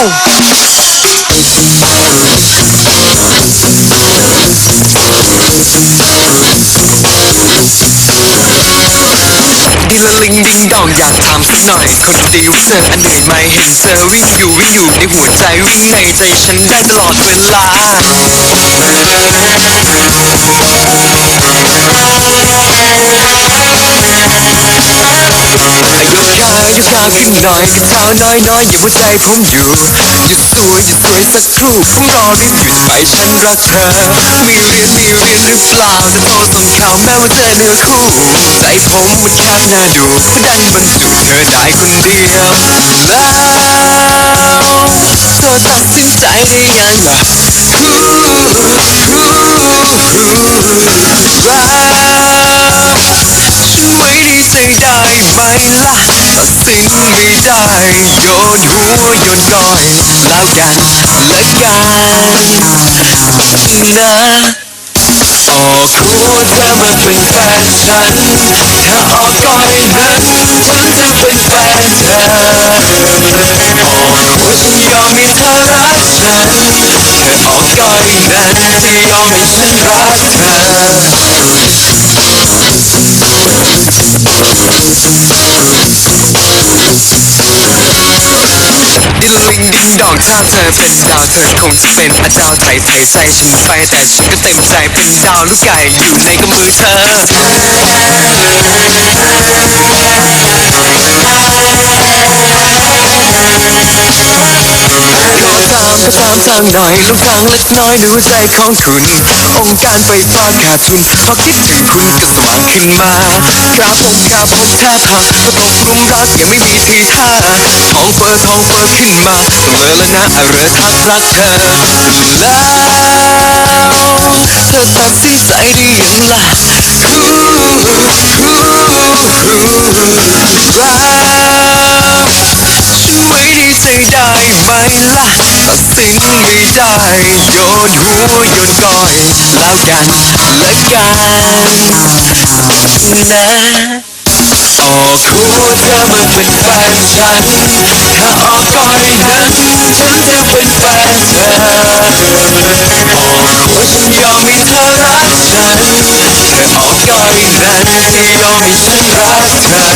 ดิลลิงดิงดองอยากถามสักหน่อย คนดีว่าเธออันเหนื่อยไหมเห็นเธอวิ่งอยู่วิ่งอยู่ในหัวใจวิ่งในใจฉันได้ตลอดเวลาายกขาขึ้นหน่อยกระเท้าน้อยน้อยอย่าหัวใจผมอยู่ หยุดสวยหยุดสวยสักครู่ผมรอรีบหยุดไปฉันรักเธอ มีเรียนมีเรียนหรือเปล่าจะโทรส่งข่าวแม้ว่าเจอเนื้อคู่ ใจผมมันแคบน่าดูดันบรรจุเธอได้คนเดียวแล้วเธอตัดสินใจได้ยังล่ะฮู้ฮู้ฮู้รัก ล่ะตัดสินไม่ได้โยนหัวโยนก้อยแล้วกันละกันนะออกหัวเธอมาเป็นแฟนฉัน ถ้าออกก้อยนั้น ฉันจะเป็นแฟนเธอออกหัวฉันยอมให้เธอรักฉันเธอออกก้อยนั้นจะยอมให้ฉันรักเธอ ดิลลิงดิงดองถ้าเธอเป็นดาวเธอคงจะเป็นอาจาวไทยไทยใจฉันไปแต่ฉันก็เต็มใจเป็นดาวลูกไก่อยู่ในกำมือเธอ อตามก็ตามทางหน่อยลูกทางเล็กน้อยในหัวใจของคุณองค์การไฟฟ้าขาดทุนพอคิดถึงคุณก็สว่างขึ้นมาขาผมขาผมแทบหักก็ตกหลุมรักยังไม่มีทีท่าท้องเฟ้อท้องเฟ้อขึ้นมาต้องเลยแล้วนะอเรอทักรักเธอแล้วเธอตัดสินใจได้ยังล่ะฮู้ฮู้ฮู้รั ไม่ได้โยนหัวโยนก้อยแล้วกันละกันนะออกหัวเธอมาเป็นแฟนฉัน ถ้าออกก้อยนั้นฉันจะเป็นแฟนเธอออกหัวฉันยอมให้เธอรักฉันเธอออกก้อยนั้นจะยอมให้ฉันรักเธอ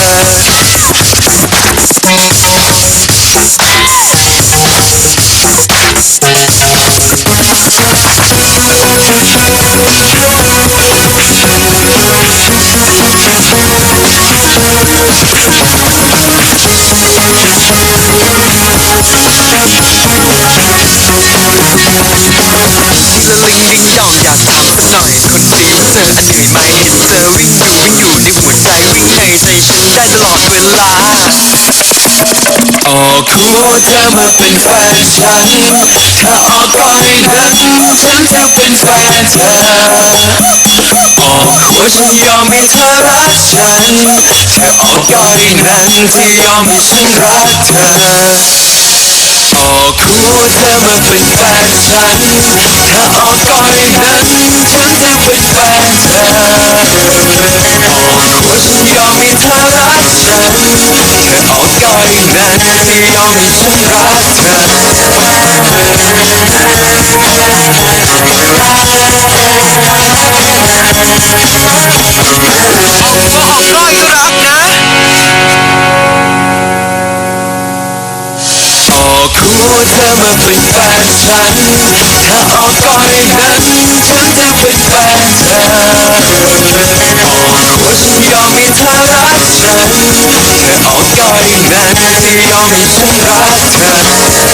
ธออันเหนื่อยไหมเห็นเธอวิ่งอยู่วิ่งอยู่ในหัวใจวิ่งในใจฉันได้ตลอดเวลา ออกหัวเธอมาเป็นแฟนฉันถ้าออกก้อยนั้นฉันจะเป็นแฟนเธอ ออกหัวฉันยอมให้เธอรักฉันเธอออกก้อยนั้นที่ยอมให้ฉันรักเธอ ออกหัวเธอมาเป็นแฟนฉันถ้าออก อกก้อยนั้นจะยอมให้ฉันรักก้อยก็รักนะออกัวเธอมาเป็นแฟนฉัน ถ้าออกก้อยนั้นฉันจะเป็นแฟนเธอ นเธอออ